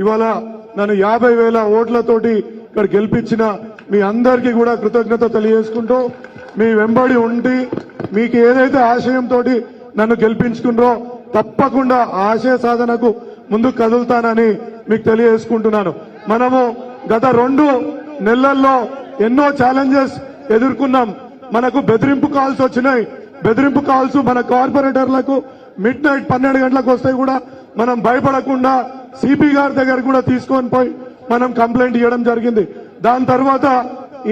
ఇవాళ నన్ను యాభై వేల ఓట్లతోటి ఇక్కడ గెలిపించిన మీ అందరికీ కూడా కృతజ్ఞత తెలియజేసుకుంటూ మీ వెంబడి ఉండి మీకు ఏదైతే ఆశయంతో నన్ను గెలిపించుకున్నారో తప్పకుండా ఆశయ సాధనకు ముందుకు కదులుతానని మీకు తెలియజేసుకుంటున్నాను. మనము గత రెండు నెలల్లో ఎన్నో ఛాలెంజెస్ ఎదుర్కొన్నాం. మనకు బెదిరింపు కాల్స్ వచ్చినాయి. బెదిరింపు కాల్స్ మన కార్పొరేటర్లకు మిడ్ నైట్ పన్నెండు గంటలకు వస్తే కూడా మనం భయపడకుండా సిపి గారి దగ్గర కూడా తీసుకొని పోయి మనం కంప్లైంట్ ఇవ్వడం జరిగింది. దాని తర్వాత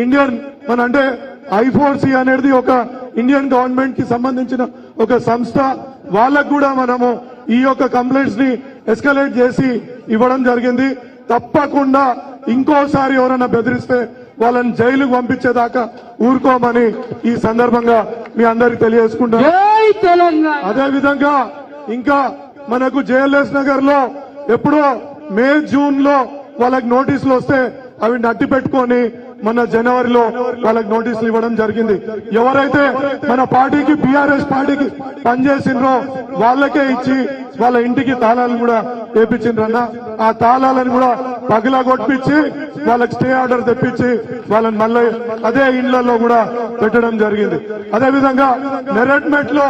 ఇండియన్ మన అంటే ఐఫోర్సి అనేది ఒక ఇండియన్ గవర్నమెంట్కి సంబంధించిన ఒక సంస్థ. వాళ్ళకు కూడా మనము ఈ యొక్క కంప్లైంట్స్ని ఎస్కలేట్ చేసి ఇవ్వడం జరిగింది. తప్పకుండా ఇంకోసారి ఎవరైనా బెదిరిస్తే వాళ్ళని జైలుకు పంపించేదాకా ఊరుకోమని ఈ సందర్భంగా మీ అందరికి తెలియజేసుకుంటాను అదే విధంగా ఇంకా మనకు జేఎల్ఎస్ నగర్లో ఎప్పుడో మే జూన్లో వాళ్ళకి నోటీసులు వస్తే అవి అడ్డు పెట్టుకొని మన జనవరిలో వాళ్ళకి నోటీసులు ఇవ్వడం జరిగింది. ఎవరైతే మన పార్టీకి బీఆర్ఎస్ పార్టీకి పనిచేసిండ్రో వాళ్ళకే ఇచ్చి వాళ్ళ ఇంటికి తాళాలు కూడా వేపించిండ్రన్న. ఆ తాళాలను కూడా పగిలా కొట్టించి వాళ్ళకి స్టే ఆర్డర్ తెప్పించి వాళ్ళని మళ్ళీ అదే ఇండ్లలో కూడా పెట్టడం జరిగింది. అదే విధంగా నెరట్మెట్లో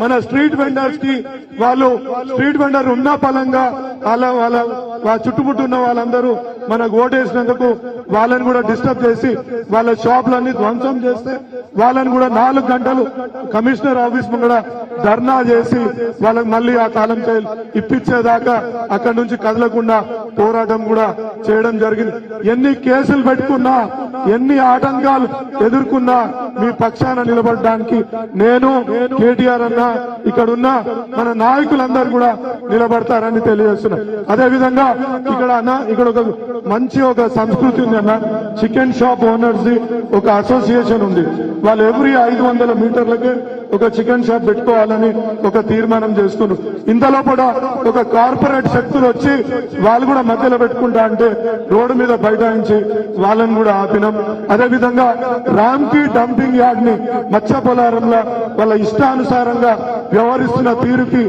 మన స్ట్రీట్ వెండర్స్కి వాళ్ళు స్ట్రీట్ వెండర్ ఉన్న పలంగా వాళ్ళ వాళ్ళ చుట్టుముట్టు చుట్టుముట్టున్న వాళ్ళందరూ మనకు ఓటేసినందుకు వాళ్ళని కూడా డిస్టర్బ్ చేసి వాళ్ళ షాపులన్నీ ధ్వంసం చేస్తే వాళ్ళని కూడా నాలుగు గంటలు కమిషనర్ ఆఫీస్ ముందు ధర్నా చేసి వాళ్ళకి మళ్ళీ ఆ తాళం చైల్ ఇప్పించేదాకా అక్కడి నుంచి కదలకుండా పోరాటం కూడా చేయడం జరిగింది. ఎన్ని కేసులు పెట్టుకున్నా ఎన్ని ఆటంకాలు ఎదుర్కొన్నా మీ పక్షాన నిలబడడానికి నేను కేటీఆర్ అన్న ఇక్కడ ఉన్న మన నాయకులందరూ కూడా నిలబడతారని తెలియజేస్తున్నా. అదే విధంగా ఇక్కడ అన్న ఇక్కడ ఒక మంచి ఒక సంస్కృతి ఉంది అన్న. చికెన్ షాప్ ఓనర్స్ ఒక అసోసియేషన్ ఉంది. వాళ్ళు ఎవ్రీ ఐదు వందల మీటర్లకి ఒక చికెన్ షాప్ పెట్టుకోవాలని ఒక తీర్మానం చేసుకున్నారు. ఇంతలో కూడా ఒక కార్పొరేట్ శక్తులు వచ్చి వాళ్ళు కూడా మధ్యలో పెట్టుకుంటా అంటే రోడ్డు మీద బైఠాయించి వాళ్ళని కూడా ఆపినాం. అదేవిధంగా రామ్కి డంపింగ్ యార్డ్ని మత్స్య పొలారంలో వాళ్ళ ఇష్టానుసారంగా వ్యవహరిస్తున్న తీరుకి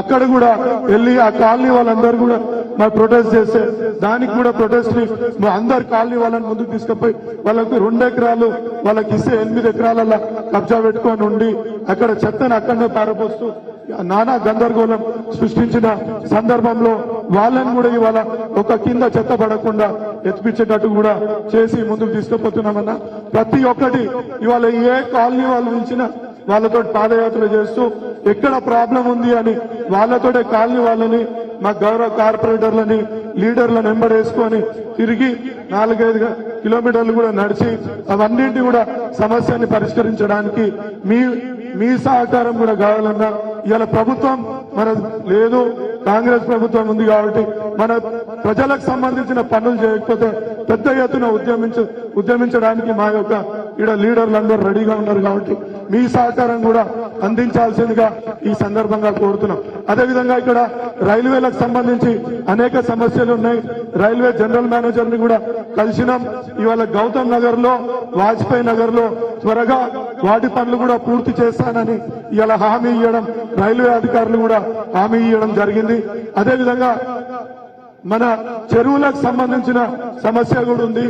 అక్కడ కూడా వెళ్ళి ఆ కాలనీ వాళ్ళందరూ కూడా మరి ప్రొటెస్ట్ చేస్తే దానికి కూడా ప్రొటెస్ట్ని మా అందరు కాలనీ వాళ్ళని ముందుకు తీసుకుపోయి వాళ్ళకు రెండు ఎకరాలు వాళ్ళకి ఇస్తే ఎనిమిది ఎకరాలలో కబ్జా పెట్టుకొని ఉండి అక్కడ చెత్తను అక్కడనే పారపోస్తూ నానా గందరగోళం సృష్టించిన సందర్భంలో వాళ్ళని కూడా ఇవాళ ఒక కింద చెత్త పడకుండా ఎత్తిపించేటట్టు కూడా చేసి ముందుకు తీసుకుపోతున్నామన్నా. ప్రతి ఒక్కటి ఇవాళ ఏ కాలనీ వాళ్ళు ఉంచినా వాళ్ళతో పాదయాత్ర చేస్తూ ఎక్కడ ప్రాబ్లం ఉంది అని వాళ్ళతోటే కాలనీ వాళ్ళని మా గౌరవ కార్పొరేటర్లని లీడర్లను వెంబడేసుకొని తిరిగి నాలుగైదు కిలోమీటర్లు కూడా నడిచి అవన్నింటి కూడా సమస్యని పరిష్కరించడానికి మీ మీ సహకారం కూడా కావాలన్నా ఇవాళ ప్రభుత్వం మన లేదు కాంగ్రెస్ ప్రభుత్వం ఉంది కాబట్టి మన ప్రజలకు సంబంధించిన పనులు చేయకపోతే పెద్ద ఎత్తున ఉద్యమించ ఉద్యమించడానికి మా యొక్క ఇక్కడ లీడర్లందరూ రెడీగా ఉన్నారు కాబట్టి మీ సహకారం కూడా అందించాల్సిందిగా ఈ సందర్భంగా కోరుతున్నాం. అదేవిధంగా ఇక్కడ రైల్వేలకు సంబంధించి అనేక సమస్యలు ఉన్నాయి. రైల్వే జనరల్ మేనేజర్ని కూడా కలిసినాం. ఇవాళ గౌతమ్ నగర్లో వాజ్పేయి నగర్లో త్వరగా వాటి పనులు కూడా పూర్తి చేస్తానని ఇలా హామీ ఇవ్వడం రైల్వే అధికారులు కూడా హామీ ఇవ్వడం జరిగింది. అదేవిధంగా మన చెరువులకు సంబంధించిన సమస్య కూడా ఉంది.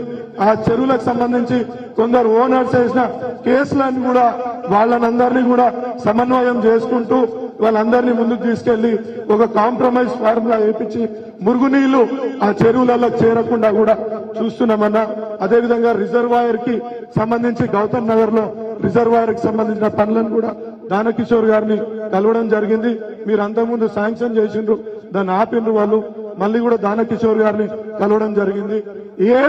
ఆ చెరువులకు సంబంధించి కొందరు ఓనర్స్ వేసిన కేసులను కూడా వాళ్ళనందరినీ కూడా సమన్వయం చేసుకుంటూ వాళ్ళందరినీ ముందుకు తీసుకెళ్ళి ఒక కాంప్రమైజ్ ఫార్ములా వేపించి మురుగునీళ్ళు ఆ చెరువులలో చేరకుండా కూడా చూస్తున్నామన్నా. అదేవిధంగా రిజర్వాయర్కి సంబంధించి గౌతమ్ నగర్లో రిజర్వాయర్కి సంబంధించిన పనులను కూడా దానకిషోర్ గారిని కలవడం జరిగింది. మీరు అంతకుముందు శాంక్షన్ చేసిండ్రు దాన్ని ఆపిండ్రు వాళ్ళు. మళ్ళీ కూడా దానకిషోర్ గారిని కలవడం జరిగింది. ఏ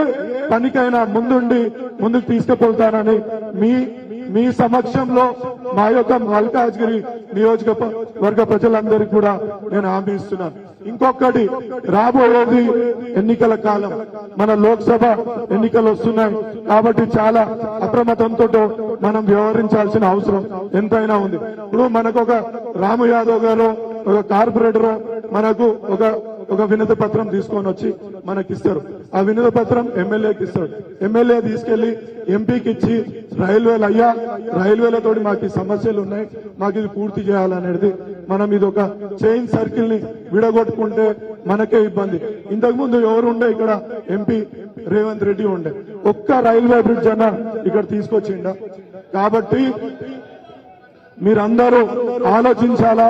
పనికైనా ముందుండి ముందుకు తీసుకుపోతానని మీ మీ సమక్షంలో మా యొక్క మల్కాజ్గిరి నియోజకవర్గ ప్రజలందరికీ కూడా నేను హామీ ఇస్తున్నాను. ఇంకొకటి రాబోయేది ఎన్నికల కాలం. మన లోక్సభ ఎన్నికలు వస్తున్నాయి. కాబట్టి చాలా అప్రమత్తంతో మనం వ్యవహరించాల్సిన అవసరం ఎంతైనా ఉంది. ఇప్పుడు మనకు ఒక రాము యాదవ్ గారు ఒక కార్పొరేటర్ మనకు ఒక ఒక వినతి పత్రం తీసుకొని వచ్చి మనకి ఇస్తారు ఆ వినతి పత్రం ఎమ్మెల్యేకి ఇస్తాడు. ఎమ్మెల్యే తీసుకెళ్ళి ఎంపీకి ఇచ్చి రైల్వేలు అయ్యా రైల్వేలతోటి మాకు ఈ సమస్యలు ఉన్నాయి మాకు ఇది పూర్తి చేయాలనేది మనం ఇది ఒక చైన్ సర్కిల్ని విడగొట్టుకుంటే మనకే ఇబ్బంది. ఇంతకు ముందు ఎవరు ఉండే ఇక్కడ? ఎంపీ రేవంత్ రెడ్డి ఉండే. ఒక్క రైల్వే బ్రిడ్జ్ అన్న ఇక్కడ తీసుకొచ్చిండ? కాబట్టి మీరందరూ ఆలోచించాలా?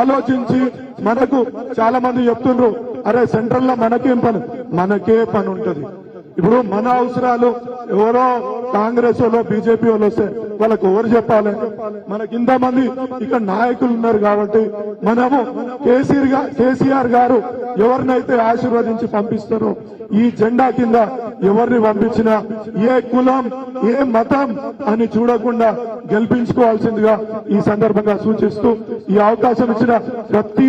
ఆలోచించి మనకు చాలా మంది చెప్తుండ్రు అరే సెంట్రల్లో మనకేం పని? మనకే పని ఉంటది. ఇప్పుడు మన అవసరాలు ఎవరో కాంగ్రెస్ వాళ్ళు బీజేపీ వాళ్ళు వస్తే వాళ్ళకి ఎవరు చెప్పాలి? మనకి ఇంతమంది ఇక్కడ నాయకులు ఉన్నారు కాబట్టి మనము కేసీఆర్గా కేసీఆర్ గారు ఎవరినైతే ఆశీర్వదించి పంపిస్తారో ఈ జెండా కింద ఎవరిని పంపించినా ఏ కులం ఏ మతం అని చూడకుండా గెలిపించుకోవాల్సిందిగా ఈ సందర్భంగా సూచిస్తూ ఈ అవకాశం ఇచ్చిన ప్రతి